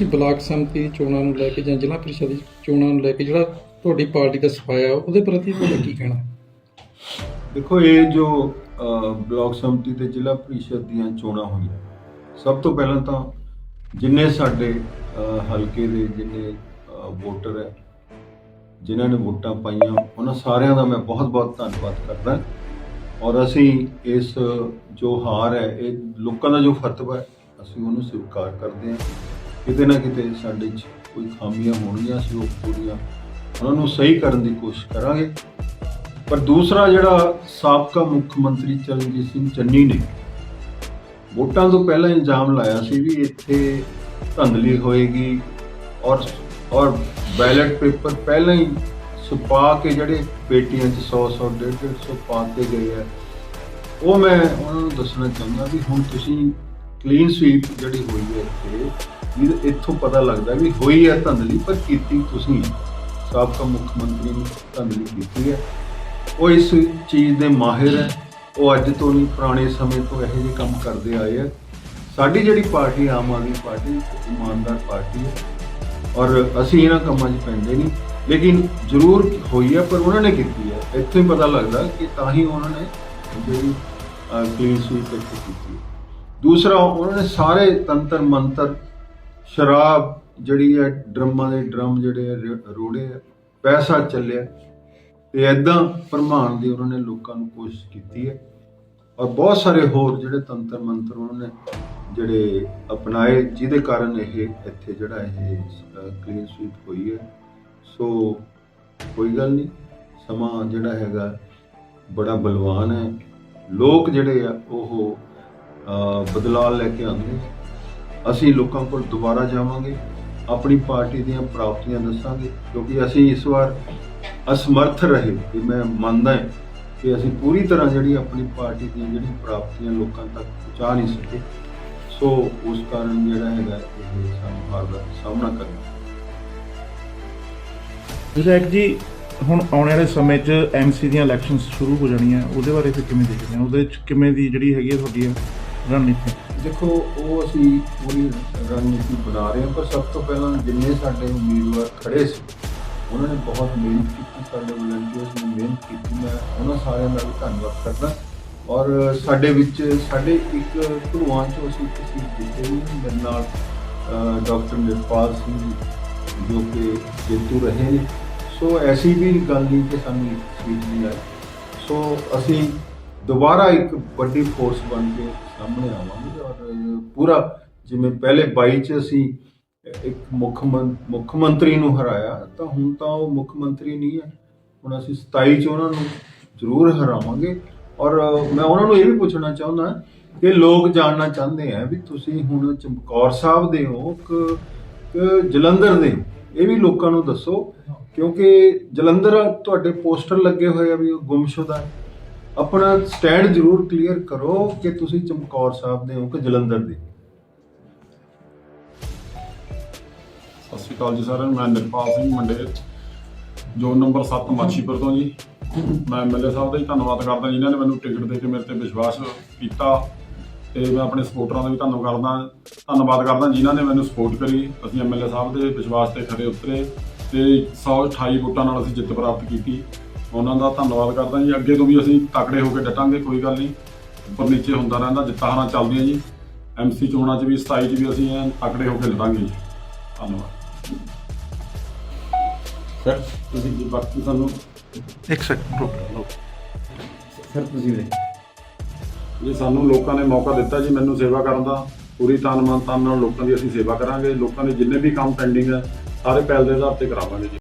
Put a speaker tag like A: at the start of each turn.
A: ਤੁਸੀਂ ਬਲਾਕ ਸੰਮਤੀ ਦੀ ਚੋਣਾਂ ਨੂੰ ਲੈ ਕੇ ਜਾਂ ਜ਼ਿਲ੍ਹਾ ਪ੍ਰੀਸ਼ਦ ਦੀ ਚੋਣਾਂ ਨੂੰ ਲੈ ਕੇ ਜਿਹੜਾ ਤੁਹਾਡੀ ਪਾਰਟੀ ਦਾ ਸਫਾਇਆ ਉਹਦੇ ਪ੍ਰਤੀ ਤੁਹਾਡਾ ਕੀ ਕਹਿਣਾ?
B: ਦੇਖੋ, ਇਹ ਜੋ ਬਲਾਕ ਸੰਮਤੀ ਤੇ ਜ਼ਿਲ੍ਹਾ ਪ੍ਰੀਸ਼ਦ ਦੀਆਂ ਚੋਣਾਂ ਹੋਈਆਂ, ਸਭ ਤੋਂ ਪਹਿਲਾਂ ਤਾਂ ਜਿੰਨੇ ਸਾਡੇ ਹਲਕੇ ਦੇ ਜਿੰਨੇ ਵੋਟਰ ਹੈ, ਜਿਨ੍ਹਾਂ ਨੇ ਵੋਟਾਂ ਪਾਈਆਂ, ਉਹਨਾਂ ਸਾਰਿਆਂ ਦਾ ਮੈਂ ਬਹੁਤ-ਬਹੁਤ ਧੰਨਵਾਦ ਕਰਦਾ। ਔਰ ਅਸੀਂ ਇਸ ਜੋ ਹਾਰ ਹੈ, ਇਹ ਲੋਕਾਂ ਦਾ ਜੋ ਫਤਵਾ ਹੈ, ਅਸੀਂ ਉਹਨੂੰ ਸਵੀਕਾਰ ਕਰਦੇ ਹਾਂ। ਕਿਤੇ ਨਾ ਕਿਤੇ ਸਾਡੇ 'ਚ ਕੋਈ ਖਾਮੀਆਂ ਹੋਣਗੀਆਂ, ਅਸੀਂ ਉਹ ਪੂਰੀਆਂ ਉਹਨਾਂ ਨੂੰ ਸਹੀ ਕਰਨ ਦੀ ਕੋਸ਼ਿਸ਼ ਕਰਾਂਗੇ। ਪਰ ਦੂਸਰਾ ਜਿਹੜਾ ਸਾਬਕਾ ਮੁੱਖ ਮੰਤਰੀ ਚਰਨਜੀਤ ਸਿੰਘ ਚੰਨੀ ਨੇ, ਵੋਟਾਂ ਤੋਂ ਪਹਿਲਾਂ ਇਲਜ਼ਾਮ ਲਾਇਆ ਸੀ ਵੀ ਇੱਥੇ ਧੰਦਲੀ ਹੋਏਗੀ ਔਰ ਔਰ ਬੈਲਟ ਪੇਪਰ ਪਹਿਲਾਂ ਹੀ ਛੁਪਾ ਕੇ ਜਿਹੜੇ ਪੇਟੀਆਂ 'ਚ 100 100 150 150 ਪਾ ਕੇ ਗਏ ਆ। ਉਹ ਮੈਂ ਉਹਨਾਂ ਨੂੰ ਦੱਸਣਾ ਚਾਹੁੰਦਾ ਵੀ ਹੁਣ ਤੁਸੀਂ ਕਲੀਨ ਸਵੀਪ ਜਿਹੜੀ ਹੋਈ ਹੈ ਇੱਥੇ ਇਹ ਇੱਥੋਂ ਪਤਾ ਲੱਗਦਾ ਵੀ ਹੋਈ ਹੈ ਧੰਦਲੀ, ਪਰ ਕੀਤੀ ਤੁਸੀਂ ਸਾਬਕਾ ਮੁੱਖ ਮੰਤਰੀ ਨੇ ਧੰਦਲੀ ਕੀਤੀ ਹੈ। ਉਹ ਇਸ ਚੀਜ਼ ਦੇ ਮਾਹਿਰ ਹੈ। ਉਹ ਅੱਜ ਤੋਂ ਨਹੀਂ, ਪੁਰਾਣੇ ਸਮੇਂ ਤੋਂ ਇਹੋ ਜਿਹੇ ਕੰਮ ਕਰਦੇ ਆਏ ਆ ਸਾਡੀ ਜਿਹੜੀ ਪਾਰਟੀ, ਆਮ ਆਦਮੀ ਪਾਰਟੀ ਇੱਕ ਇਮਾਨਦਾਰ ਪਾਰਟੀ ਹੈ। ਔਰ ਅਸੀਂ ਇਹਨਾਂ ਕੰਮਾਂ 'ਚ ਪੈਂਦੇ ਨਹੀਂ। ਲੇਕਿਨ ਜ਼ਰੂਰ ਹੋਈ ਹੈ, ਪਰ ਉਹਨਾਂ ਨੇ ਕੀਤੀ ਹੈ। ਇੱਥੇ ਪਤਾ ਲੱਗਦਾ ਕਿ ਤਾਂ ਹੀ ਉਹਨਾਂ ਨੇ ਜਿਹੜੀ ਕਲੀਨ ਸਵੀਪ ਇੱਥੇ ਕੀਤੀ ਦੂਸਰਾ, ਉਹਨਾਂ ਨੇ ਸਾਰੇ ਤੰਤਰ ਮੰਤਰ ਸ਼ਰਾਬ ਜਿਹੜੀ ਹੈ, ਡਰਮਾਂ ਦੇ ਡਰਮ ਜਿਹੜੇ ਰੋੜੇ ਆ ਪੈਸਾ ਚੱਲਿਆ। ਤੇ ਐਦਾਂ ਭਰਮਾਉਣ ਦੀ ਉਹਨਾਂ ਨੇ ਲੋਕਾਂ ਨੂੰ ਕੋਸ਼ਿਸ਼ ਕੀਤੀ ਹੈ। ਔਰ ਬਹੁਤ ਸਾਰੇ ਹੋਰ ਜਿਹੜੇ ਤੰਤਰ ਮੰਤਰ ਉਹਨਾਂ ਨੇ ਜਿਹੜੇ ਅਪਣਾਏ, ਜਿਹਦੇ ਕਾਰਨ ਇਹ ਇੱਥੇ ਜਿਹੜਾ ਇਹ ਕਲੀਨ ਸਵੀਪ ਹੋਈ ਹੈ। ਸੋ ਕੋਈ ਗੱਲ ਨਹੀਂ, ਸਮਾਂ ਜਿਹੜਾ ਹੈਗਾ ਬੜਾ ਬਲਵਾਨ ਹੈ। ਲੋਕ ਜਿਹੜੇ ਆ, ਉਹ ਬਦਲਾਅ ਲੈ ਕੇ ਆਉਂਦੇ ਅਸੀਂ ਲੋਕਾਂ ਕੋਲ ਦੁਬਾਰਾ ਜਾਵਾਂਗੇ, ਆਪਣੀ ਪਾਰਟੀ ਦੀਆਂ ਪ੍ਰਾਪਤੀਆਂ ਦੱਸਾਂਗੇ, ਕਿਉਂਕਿ ਅਸੀਂ ਇਸ ਵਾਰ ਅਸਮਰਥ ਰਹੇ ਕਿ ਮੈਂ ਮੰਨਦਾ ਹਾਂ ਕਿ ਅਸੀਂ ਪੂਰੀ ਤਰ੍ਹਾਂ ਜਿਹੜੀ ਆਪਣੀ ਪਾਰਟੀ ਦੀਆਂ ਜਿਹੜੀਆਂ ਪ੍ਰਾਪਤੀਆਂ ਲੋਕਾਂ ਤੱਕ ਪਹੁੰਚਾ ਨਹੀਂ ਸਕੇ। ਸੋ ਉਸ ਕਾਰਨ ਜਿਹੜਾ ਹੈਗਾ, ਇਹ ਸਾਨੂੰ ਹਾਰ ਦਾ ਸਾਹਮਣਾ ਕਰਨਾ
C: ਵਿਧਾਇਕ ਜੀ, ਹੁਣ ਆਉਣ ਵਾਲੇ ਸਮੇਂ 'ਚ ਐਮਸੀ ਦੀਆਂ ਇਲੈਕਸ਼ਨਸ ਸ਼ੁਰੂ ਹੋ ਜਾਣੀਆਂ, ਉਹਦੇ ਬਾਰੇ ਫਿਰ ਕਿਵੇਂ ਦੇਖਦੇ ਹੋ? ਉਹਦੇ 'ਚ ਕਿਵੇਂ ਦੀ ਜਿਹੜੀ ਹੈਗੀ ਆ ਤੁਹਾਡੀ ਰਣਨੀਤੀ?
B: ਦੇਖੋ, ਉਹ ਅਸੀਂ ਪੂਰੀ ਰਣਨੀਤੀ ਬਣਾ ਰਹੇ ਹਾਂ, ਪਰ ਸਭ ਤੋਂ ਪਹਿਲਾਂ ਜਿੰਨੇ ਸਾਡੇ ਉਮੀਦਵਾਰ ਖੜੇ ਸੀ, ਉਹਨਾਂ ਨੇ ਬਹੁਤ ਮਿਹਨਤ ਕੀਤੀ, ਸਾਡੇ ਵਲੰਟੀਅਰਸ ਨੇ ਮਿਹਨਤ ਕੀਤੀ, ਮੈਂ ਉਹਨਾਂ ਸਾਰਿਆਂ ਦਾ ਵੀ ਧੰਨਵਾਦ ਕਰਦਾ। ਔਰ ਸਾਡੇ ਵਿੱਚ, ਸਾਡੇ ਇੱਕ ਧਰੂਆਂ ਚੋਂ ਅਸੀਂ ਕਿਸੇ ਦਿੱਤੇ ਵੀ ਮੇਰੇ ਨਾਲ ਡਾਕਟਰ ਨਿਰਪਾਲ ਸਿੰਘ ਜੋ ਕਿ ਜੇਤੂ ਰਹੇ ਨੇ। ਸੋ ਐਸੀ ਵੀ ਗੱਲ ਨਹੀਂ ਕਿ ਸਾਨੂੰ ਇੱਕ ਸੀਟ ਨਹੀਂ ਆਈ ਸੋ ਅਸੀਂ ਦੁਬਾਰਾ ਇੱਕ ਵੱਡੀ ਫੋਰਸ ਬਣ ਕੇ ਸਾਹਮਣੇ ਆਵਾਂਗੇ ਔਰ ਪੂਰਾ ਜਿਵੇਂ ਪਹਿਲੇ 22 ਚ ਅਸੀਂ ਇੱਕ ਮੁੱਖ ਮੰ- ਮੁੱਖ ਮੰਤਰੀ ਨੂੰ ਹਰਾਇਆ, ਤਾਂ ਹੁਣ ਤਾਂ ਉਹ ਮੁੱਖ ਮੰਤਰੀ ਨਹੀਂ ਹੈ। ਹੁਣ ਅਸੀਂ 27 ਚ ਉਹਨਾਂ ਨੂੰ ਜ਼ਰੂਰ ਹਰਾਵਾਂਗੇ ਔਰ ਮੈਂ ਉਹਨਾਂ ਨੂੰ ਇਹ ਵੀ ਪੁੱਛਣਾ ਚਾਹੁੰਦਾ ਕਿ ਲੋਕ ਜਾਣਨਾ ਚਾਹੁੰਦੇ ਆ ਵੀ ਤੁਸੀਂ ਹੁਣ ਚਮਕੌਰ ਸਾਹਿਬ ਦੇ ਹੋ ਕਿ ਜਲੰਧਰ ਦੇ? ਇਹ ਵੀ ਲੋਕਾਂ ਨੂੰ ਦੱਸੋ, ਕਿਉਂਕਿ ਜਲੰਧਰ ਤੁਹਾਡੇ ਪੋਸਟਰ ਲੱਗੇ ਹੋਏ ਆ ਵੀ ਉਹ ਗੁੰਮਸ਼ੁਦਾ ਹੈ। ਆਪਣਾ ਸਟੈਂਡ ਜ਼ਰੂਰ ਕਲੀਅਰ ਕਰੋ ਕਿ ਤੁਸੀਂ ਚਮਕੌਰ ਸਾਹਿਬ ਦੇ ਹੋ ਕਿ ਜਲੰਧਰ ਦੇ?
D: ਸਤਿ ਸ਼੍ਰੀ ਅਕਾਲ ਜੀ ਸਾਰਿਆਂ ਨੂੰ, ਮੈਂ Nirpal Singh Monday zone number 7 Machhipur ਤੋਂ ਜੀ। ਮੈਂ ਐਮਐਲਏ ਸਾਹਿਬ ਦਾ ਹੀ ਧੰਨਵਾਦ ਕਰਦਾ ਜਿਨ੍ਹਾਂ ਨੇ ਮੈਨੂੰ ਟਿਕਟ ਦੇ ਕੇ ਮੇਰੇ ਤੇ ਵਿਸ਼ਵਾਸ ਕੀਤਾ ਤੇ ਮੈਂ ਆਪਣੇ ਸਪੋਰਟਰਾਂ ਦਾ ਵੀ ਧੰਨਵਾਦ ਕਰਦਾ ਧੰਨਵਾਦ ਕਰਦਾ ਜਿਨ੍ਹਾਂ ਨੇ ਮੈਨੂੰ ਸਪੋਰਟ ਕਰੀ। ਅਸੀਂ ਐਮਐਲਏ ਸਾਹਿਬ ਦੇ ਵਿਸ਼ਵਾਸ ਤੇ ਖਰੇ ਉਤਰੇ ਤੇ 128 ਵੋਟਾਂ ਨਾਲ ਅਸੀਂ ਜਿੱਤ ਪ੍ਰਾਪਤ ਕੀਤੀ। ਉਹਨਾਂ ਦਾ ਧੰਨਵਾਦ ਕਰਦਾ ਜੀ। ਅੱਗੇ ਤੋਂ ਵੀ ਅਸੀਂ ਤਕੜੇ ਹੋ ਕੇ ਡਟਾਂਗੇ ਕੋਈ ਗੱਲ ਨਹੀਂ। ਉੱਪਰ ਨੀਚੇ ਹੁੰਦਾ ਰਹਿੰਦਾ ਜਿੱਤਾਂ ਹਾਰਾਂ ਚੱਲਦੀਆਂ ਜੀ। ਐਮਸੀ ਚੋਣਾਂ 'ਚ ਵੀ 27 'ਚ ਵੀ ਅਸੀਂ ਐਨ ਤਕੜੇ ਹੋ ਕੇ ਲੜਾਂਗੇ ਜੀ। ਧੰਨਵਾਦ। ਸਰ ਤੁਸੀਂ ਜੀ ਬਾਕੀ ਸਾਨੂੰ
C: ਇੱਕ ਸੈਕਿੰਡ ਰੁਕ ਲਓ
D: ਸਰ ਤੁਸੀਂ ਵੀਰੇ ਜੀ ਸਾਨੂੰ ਲੋਕਾਂ ਨੇ ਮੌਕਾ ਦਿੱਤਾ ਜੀ ਮੈਨੂੰ ਸੇਵਾ ਕਰਨ ਦਾ। ਪੂਰੀ ਤਨ ਮਨ ਧਨ ਨਾਲ ਲੋਕਾਂ ਦੀ ਅਸੀਂ ਸੇਵਾ ਕਰਾਂਗੇ। ਲੋਕਾਂ ਦੇ ਜਿੰਨੇ ਵੀ ਕੰਮ ਪੈਂਡਿੰਗ ਹੈ ਸਾਰੇ ਪਹਿਲ ਦੇ ਆਧਾਰ ਤੇ ਕਰਾਵਾਂਗੇ ਜੀ।